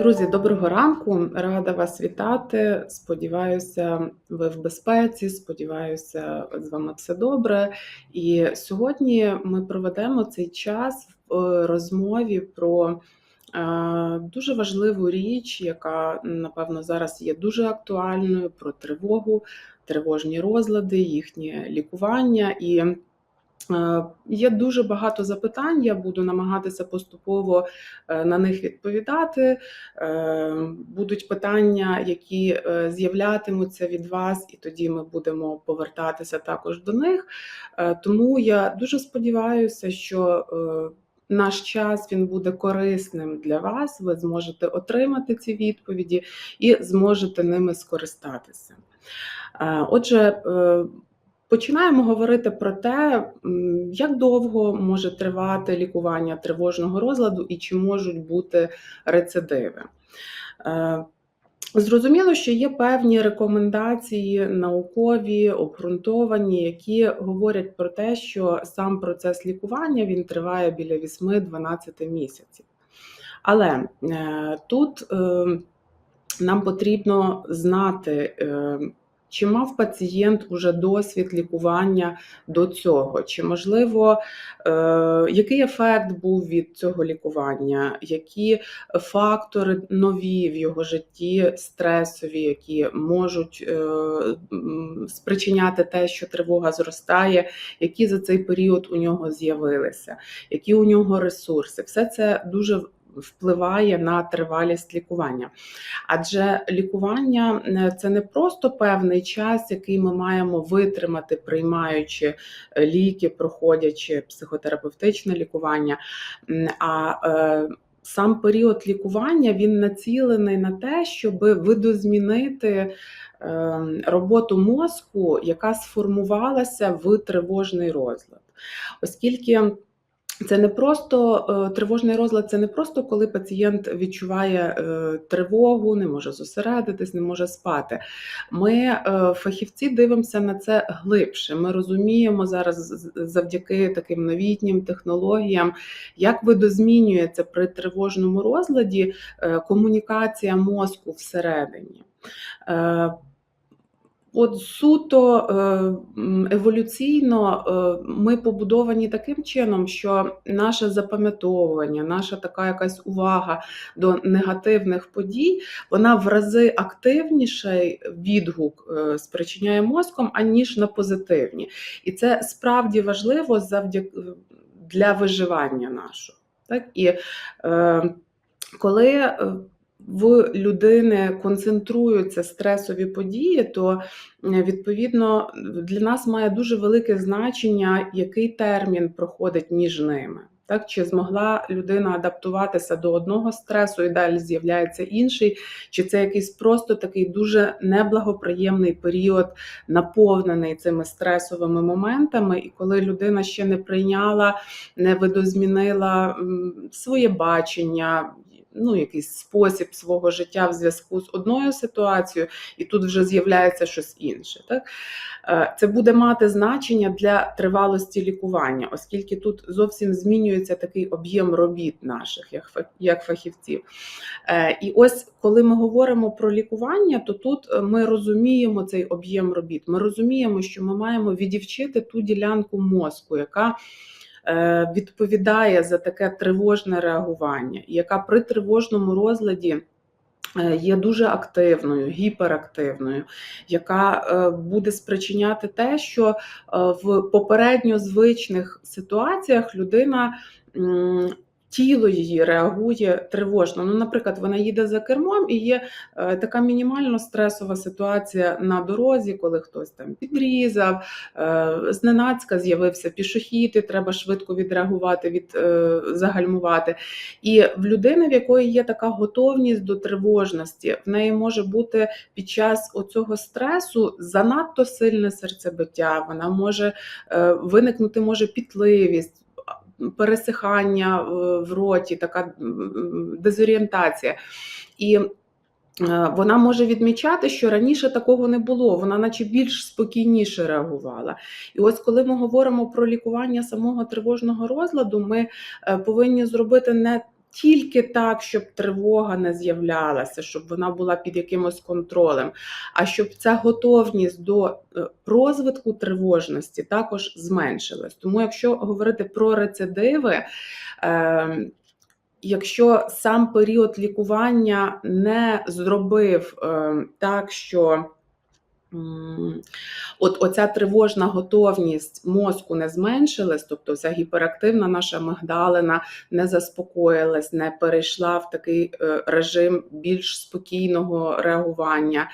Друзі, доброго ранку! Рада вас вітати. Сподіваюся, ви в безпеці. Сподіваюся, з вами все добре. І сьогодні ми проведемо цей час в е, розмові про е, дуже важливу річ, яка напевно зараз є дуже актуальною: про тривогу, тривожні розлади, їхнє лікування і. Е, Є дуже багато запитань. Я буду намагатися поступово е, на них відповідати. Е, Будуть питання, які з'являтимуться від вас, і тоді ми будемо повертатися також до них. Тому я дуже сподіваюся, що наш час він буде корисним для вас. Ви зможете отримати ці відповіді і зможете ними скористатися. Отже, Починаємо говорити про те, як довго може тривати лікування тривожного розладу і чи можуть бути рецидиви. Е, Зрозуміло, що є певні рекомендації наукові, обґрунтовані, які говорять про те, що сам процес лікування він триває біля 8-12 місяців. Але е, тут е, нам потрібно знати, е, чи мав пацієнт уже досвід лікування до цього, чи можливо, е, який ефект був від цього лікування, які фактори нові в його житті, стресові, які можуть е, спричиняти те, що тривога зростає, які за цей період у нього з'явилися, які у нього ресурси. Все це дуже впливає на тривалість лікування. Адже лікування е, це не просто певний час, який ми маємо витримати, приймаючи е, ліки, проходячи психотерапевтичне лікування. а е, Сам період лікування він націлений на те, щоб видозмінити роботу мозку, яка сформувалася в тривожний розлад. Оскільки це не просто е, тривожний розлад, це не просто коли пацієнт відчуває е, тривогу, не може зосередитись, не може спати. Ми, е, фахівці, дивимося на це глибше. Ми розуміємо зараз завдяки таким новітнім технологіям, як видозмінюється при тривожному розладі комунікація мозку всередині. От суто е, еволюційно е, ми побудовані таким чином, що наше запам'ятовування, наша така якась увага до негативних подій, вона в рази активніший відгук е, спричиняє мозком, аніж на позитивні. І це справді важливо завдяки для виживання нашого. Так? І е, коли в людини концентруються стресові події, то е, відповідно для нас має дуже велике значення, який термін проходить між ними. Так, чи змогла людина адаптуватися до одного стресу і далі з'являється інший, чи це якийсь просто такий дуже неблагоприємний період, наповнений цими стресовими моментами, і коли людина ще не прийняла, не видозмінила своє бачення, ну, якийсь спосіб свого життя в зв'язку з одною ситуацією, і тут вже з'являється щось інше. Так? Е, Це буде мати значення для тривалості лікування, оскільки тут зовсім змінюється такий об'єм робіт наших як фахівців. Е, І ось коли ми говоримо про лікування, то тут е, ми розуміємо цей об'єм робіт. Ми розуміємо, що ми маємо відівчити ту ділянку мозку, яка відповідає за таке тривожне реагування, яка при тривожному розладі. е, Є дуже активною, гіперактивною, яка е, буде спричиняти те, що е, в попередньо звичних ситуаціях людина тіло її реагує тривожно. Ну, наприклад, вона їде за кермом і є е, така мінімально стресова ситуація на дорозі, коли хтось там підрізав, е, зненацька з'явився пішохід, і треба швидко відреагувати, від, е, загальмувати. І в людини, в якої є така готовність до тривожності, в неї може бути під час оцього стресу занадто сильне серцебиття, вона може виникнути може пітливість. Пересихання е, в роті, така дезорієнтація. І е, вона може відмічати, що раніше такого не було, вона наче більш спокійніше реагувала. І ось коли ми говоримо про лікування самого тривожного розладу, ми е, повинні зробити не тільки так, щоб тривога не з'являлася, щоб вона була під якимось контролем, а щоб ця готовність до е, розвитку тривожності також зменшилась. Тому, якщо говорити про рецидиви, е, якщо сам період лікування не зробив е, так, що От оця тривожна готовність мозку не зменшилась, тобто вся гіперактивна наша мигдалина не заспокоїлась, не перейшла в такий е, режим більш спокійного реагування.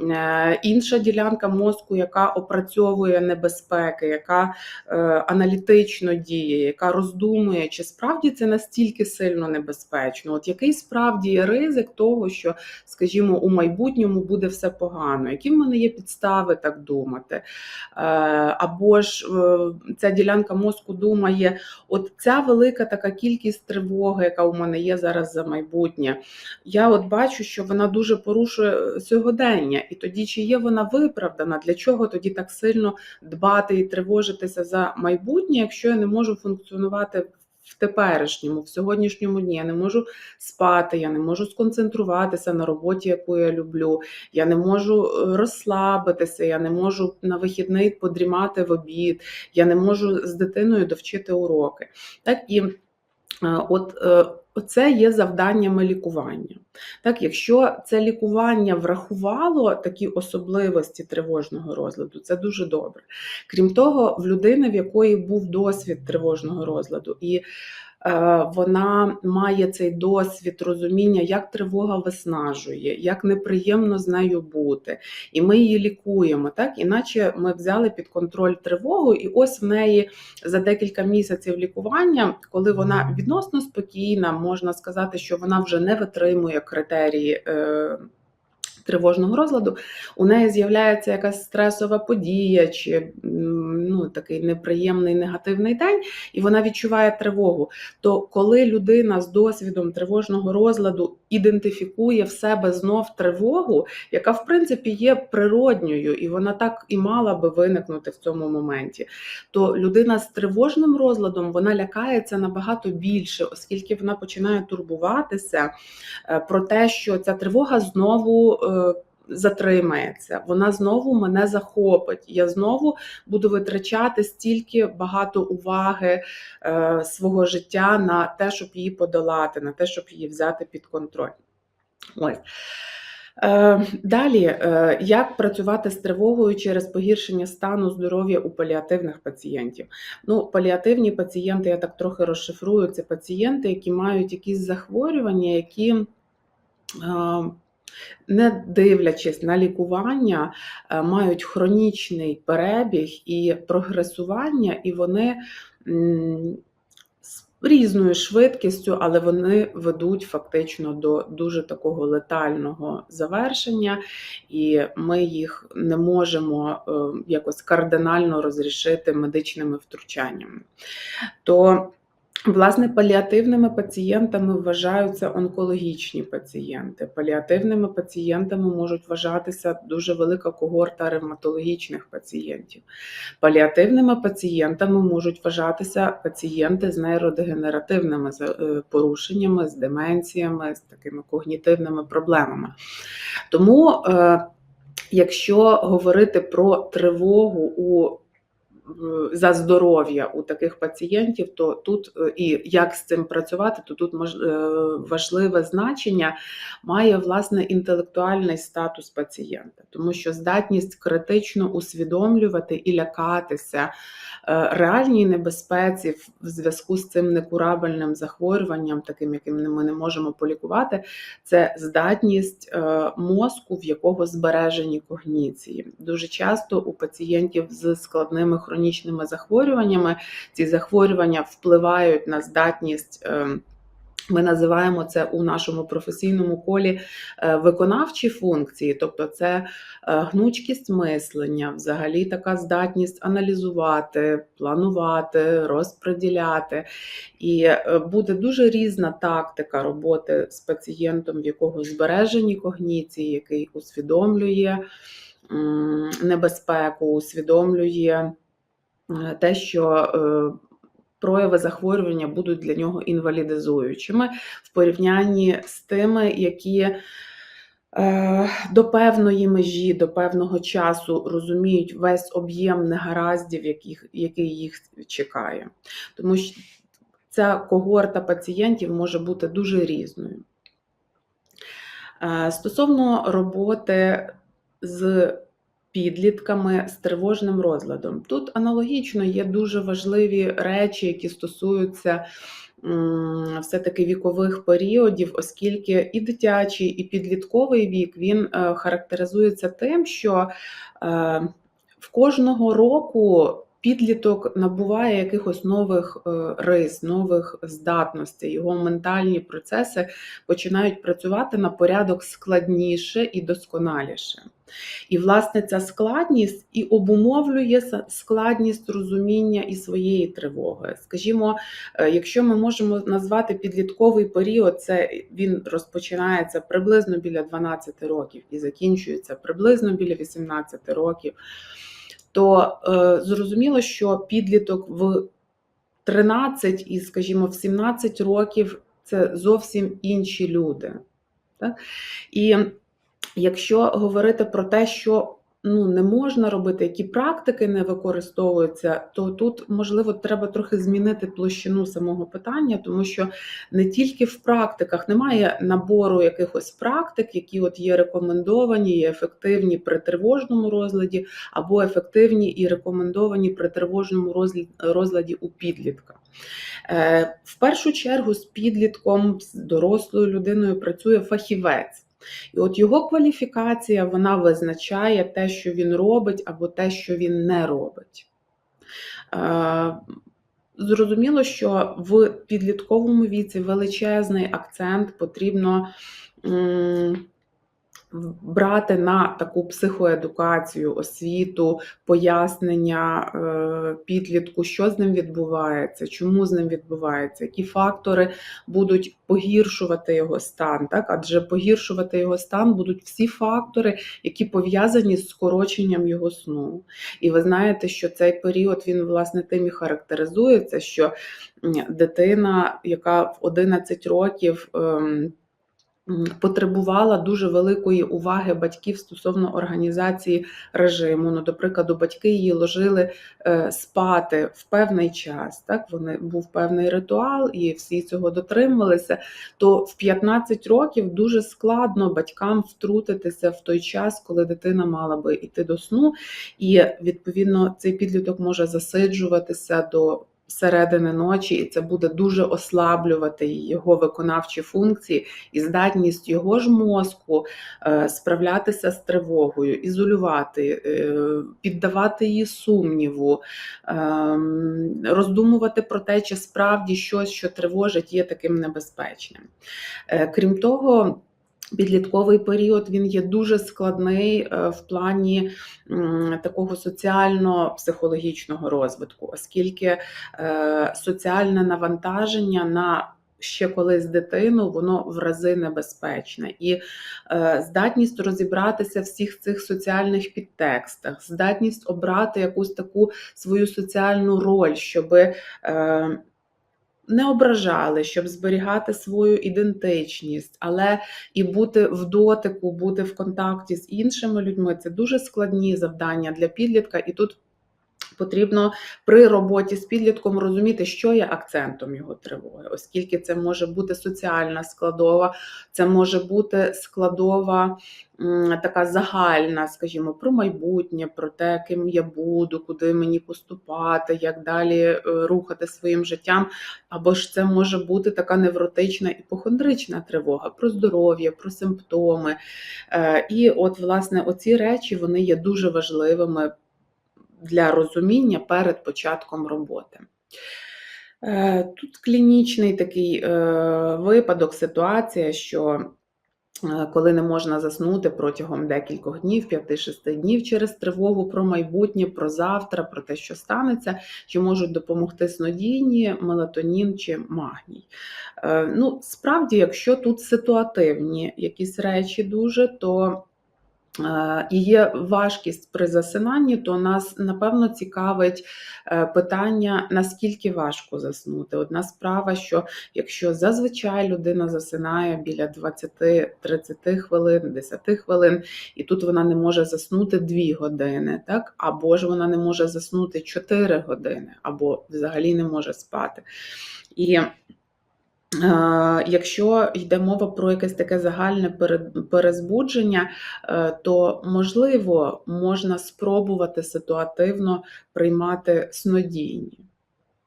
Е, Інша ділянка мозку, яка опрацьовує небезпеки, яка е, аналітично діє, яка роздумує, чи справді це настільки сильно небезпечно. От який справді є ризик того, що, скажімо, у майбутньому буде все погано, які в мене є підстави так думати? Е, Або ж ця ділянка мозку думає, от ця велика така кількість тривоги, яка у мене є зараз за майбутнє, я от бачу, що вона дуже порушує сьогодення. І тоді, чи є вона виправдана, для чого тоді так сильно дбати і тривожитися за майбутнє, якщо я не можу функціонувати в теперішньому, в сьогоднішньому дні, я не можу спати, я не можу сконцентруватися на роботі, яку я люблю, я не можу е, розслабитися, я не можу на вихідний подрімати в обід, я не можу з дитиною довчити уроки. Так і от це є завданнями лікування. Так, Якщо це лікування врахувало такі особливості тривожного розладу, це дуже добре. Крім того, в людини, в якої був досвід тривожного розладу, і Е, вона має цей досвід розуміння, як тривога виснажує, як неприємно з нею бути. І ми її лікуємо, так іначе ми взяли під контроль тривогу, і ось в неї за декілька місяців лікування, коли вона відносно спокійна, можна сказати, що вона вже не витримує критерії. Е, тривожного розладу, у неї з'являється якась стресова подія чи ну, такий неприємний негативний день, і вона відчуває тривогу. То коли людина з досвідом тривожного розладу ідентифікує в себе знов тривогу, яка в принципі є природньою, і вона так і мала би виникнути в цьому моменті, то людина з тривожним розладом вона лякається набагато більше, оскільки вона починає турбуватися е, про те, що ця тривога знову. Е, затримається, вона знову мене захопить. Я знову буду витрачати стільки багато уваги е, свого життя на те, щоб її подолати, на те, щоб її взяти під контроль. Ось. Е, далі, е, як працювати з тривогою через погіршення стану здоров'я у паліативних пацієнтів? Ну, паліативні пацієнти, я так трохи розшифрую, це пацієнти, які мають якісь захворювання, які не дивлячись на лікування, е, мають хронічний перебіг і прогресування, і вони з різною швидкістю, але вони ведуть фактично до дуже такого летального завершення, і ми їх не можемо е, якось кардинально розрішити медичними втручаннями. То Власне, паліативними пацієнтами вважаються онкологічні пацієнти. Паліативними пацієнтами можуть вважатися дуже велика когорта ревматологічних пацієнтів. Паліативними пацієнтами можуть вважатися пацієнти з нейродегенеративними е, порушеннями, з деменціями, з такими когнітивними проблемами. Тому, е, якщо говорити про тривогу у за здоров'я у таких пацієнтів, то тут е, і як з цим працювати, то тут е, важливе значення має власне інтелектуальний статус пацієнта, тому що здатність критично усвідомлювати і лякатися е, реальній небезпеці в зв'язку з цим некурабельним захворюванням, таким яким ми не можемо полікувати, це здатність мозку, в якого збережені когніції. Дуже часто у пацієнтів з складними хронічними хронічними захворюваннями. Ці захворювання впливають на здатність. Ем, ми називаємо це у нашому професійному колі е, виконавчі функції, тобто це е, гнучкість мислення, взагалі така здатність аналізувати, планувати, розподіляти. І е, буде дуже різна тактика роботи з пацієнтом, в якого збережені когніції, який усвідомлює небезпеку, усвідомлює те, що е, прояви захворювання будуть для нього інвалідизуючими в порівнянні з тими, які е, до певної межі, до певного часу розуміють весь об'єм негараздів, який їх чекає. Тому що ця когорта пацієнтів може бути дуже різною. Е, Стосовно роботи з підлітками з тривожним розладом, тут аналогічно є дуже важливі речі, які стосуються все-таки вікових періодів, оскільки і дитячий, і підлітковий вік він е, характеризується тим, що е, в кожного року підліток набуває якихось нових е, рис, нових здатностей, його ментальні процеси починають працювати на порядок складніше і досконаліше. І, власне, ця складність і обумовлює складність розуміння і своєї тривоги. Скажімо, е, якщо ми можемо назвати підлітковий період, це він розпочинається приблизно біля 12 років і закінчується приблизно біля 18 років, то е, зрозуміло, що підліток в 13 і, скажімо, в 17 років це зовсім інші люди. Так? І якщо говорити про те, що ну, не можна робити, які практики не використовуються, то тут, можливо, треба трохи змінити площину самого питання, тому що не тільки в практиках немає набору якихось практик, які от є рекомендовані, є ефективні при тривожному розладі, або ефективні і рекомендовані при тривожному розладі у підлітка. Е, В першу чергу з підлітком, з дорослою людиною працює фахівець. І от його кваліфікація вона визначає те, що він робить, або те, що він не робить. Е, Зрозуміло, що в підлітковому віці величезний акцент потрібно брати на таку психоедукацію, освіту, пояснення е, підлітку, що з ним відбувається, чому з ним відбувається, які фактори будуть погіршувати його стан, так? Адже погіршувати його стан будуть всі фактори, які пов'язані з скороченням його сну. І ви знаєте, що цей період він власне тим і характеризується, що дитина, яка в 11 років. Потребувала дуже великої уваги батьків стосовно організації режиму. Ну, до прикладу, батьки її ложили е, спати в певний час. Так, вони був певний ритуал, і всі цього дотримувалися. То в 15 років дуже складно батькам втрутитися в той час, коли дитина мала би йти до сну, і відповідно цей підліток може засиджуватися до. Середини ночі, і це буде дуже ослаблювати його виконавчі функції і здатність його ж мозку е, справлятися з тривогою, ізолювати, е, піддавати її сумніву, ем, роздумувати про те, чи справді щось, що тривожить, є таким небезпечним. Е, Крім того, Підлітковий період він є дуже складний е, в плані такого соціально-психологічного розвитку, оскільки е, соціальне навантаження на ще колись дитину, воно в рази небезпечне. І е, здатність розібратися в всіх цих соціальних підтекстах, здатність обрати якусь таку свою соціальну роль, щоби. Не ображали, щоб зберігати свою ідентичність, але і бути в дотику, бути в контакті з іншими людьми це дуже складні завдання для підлітка, і тут потрібно при роботі з підлітком розуміти, що є акцентом його тривоги, оскільки це може бути соціальна складова, це може бути складова. Така загальна, скажімо, про майбутнє, про те, ким я буду, куди мені поступати, як далі е, рухати своїм життям. Або ж це може бути така невротична іпохондрична тривога про здоров'я, про симптоми. Е, І от, власне, оці речі вони є дуже важливими для розуміння перед початком роботи. Е, Тут клінічний такий е, випадок, ситуація, що е, коли не можна заснути протягом декількох днів, 5-6 днів через тривогу про майбутнє, про завтра, про те, що станеться, чи можуть допомогти снодійні, мелатонін чи магній. Ну, справді, якщо тут ситуативні якісь речі дуже, то і є важкість при засинанні, то нас напевно цікавить е, питання, наскільки важко заснути. Одна справа, що якщо зазвичай людина засинає біля 20-30 хвилин, 10 хвилин, і тут вона не може заснути 2 години, так? або ж вона не може заснути 4 години, або взагалі не може спати. І Е, Якщо йде мова про якесь таке загальне перезбудження, е, то можливо можна спробувати ситуативно приймати снодійні,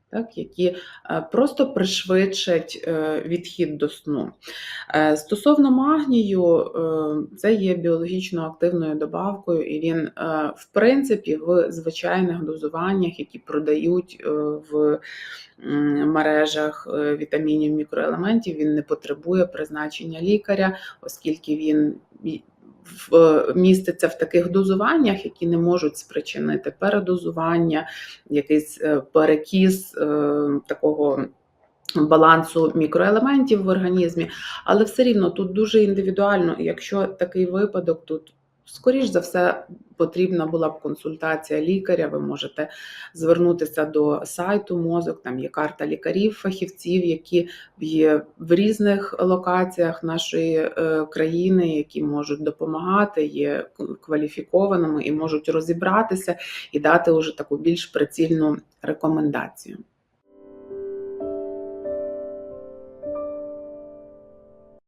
так, які е, просто пришвидшать е, відхід до сну. Е, Стосовно магнію, це є біологічно активною добавкою, і він, в принципі, в звичайних дозуваннях, які продають в мережах вітамінів, мікроелементів, він не потребує призначення лікаря, оскільки він міститься в таких дозуваннях, які не можуть спричинити передозування, якийсь е, перекіс е, такого. Балансу мікроелементів в організмі, але все рівно тут дуже індивідуально, якщо такий випадок, тут скоріш за все потрібна була б консультація лікаря. Ви можете звернутися до сайту мозок, там є карта лікарів, фахівців, які є в різних локаціях нашої е, країни, які можуть допомагати, є кваліфікованими і можуть розібратися і дати уже таку більш прицільну рекомендацію.